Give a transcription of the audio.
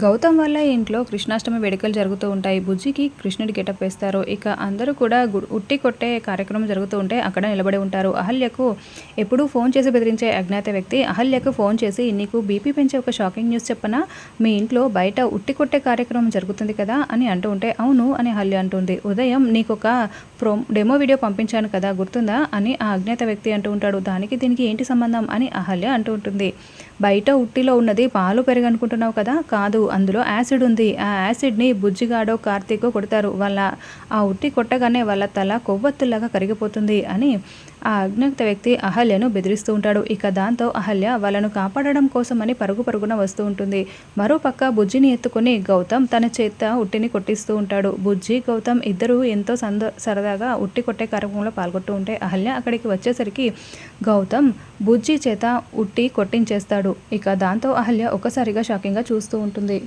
గౌతమ్ వల్ల ఇంట్లో కృష్ణాష్టమి వేడుకలు జరుగుతూ ఉంటాయి. బుజ్జికి కృష్ణుడి గెటప్ వేస్తారు. ఇక అందరూ కూడా గు- ఉట్టి కొట్టే కార్యక్రమం జరుగుతూ ఉంటే అక్కడ నిలబడి ఉంటారు. అహల్యకు ఎప్పుడూ ఫోన్ చేసి బెదిరించే అజ్ఞాత వ్యక్తి అహల్యకు ఫోన్ చేసి నీకు బీపీ పెంచే ఒక షాకింగ్ న్యూస్ చెప్పనా? మీ ఇంట్లో బయట ఉట్టి కొట్టే కార్యక్రమం జరుగుతుంది కదా? అని అంటూ ఉంటే అవును అని అహల్య అంటుంది. ఉదయం నీకు ఒక ప్రో డెమో వీడియో పంపించాను కదా గుర్తుందా? అని ఆ అజ్ఞాత వ్యక్తి అంటూ ఉంటాడు. దానికి దీనికి ఏంటి సంబంధం? అని అహల్య అంటూ ఉంటుంది. బయట ఉట్టిలో ఉన్నది పాలు పెరగనుకుంటున్నావు కదా? కాదు కాదు అందులో యాసిడ్ ఉంది. ఆ యాసిడ్ని బుజ్జిగాడో కార్తీకో కొడతారు. వాళ్ళ ఆ ఉట్టి కొట్టగానే వాళ్ళ తల కొవ్వొత్తులాగా కరిగిపోతుంది అని ఆ అజ్ఞాత వ్యక్తి అహల్యను బెదిరిస్తూ ఉంటాడు. ఇక దాంతో అహల్య వాళ్ళను కాపాడడం కోసమని పరుగు పరుగున వస్తూ ఉంటుంది. మరోపక్క బుజ్జిని ఎత్తుకుని గౌతమ్ తన చేత ఉట్టిని కొట్టిస్తూ ఉంటాడు. బుజ్జి గౌతమ్ ఇద్దరు ఎంతో సంద సరదాగా ఉట్టి కొట్టే కార్యక్రమంలో పాల్గొంటూ ఉంటే అహల్య అక్కడికి వచ్చేసరికి గౌతమ్ బుజ్జి చేత ఉట్టి కొట్టించేస్తాడు. ఇక దాంతో అహల్య ఒక్కసారిగా షాకింగ్గా చూస్తూ ఉంటుంది.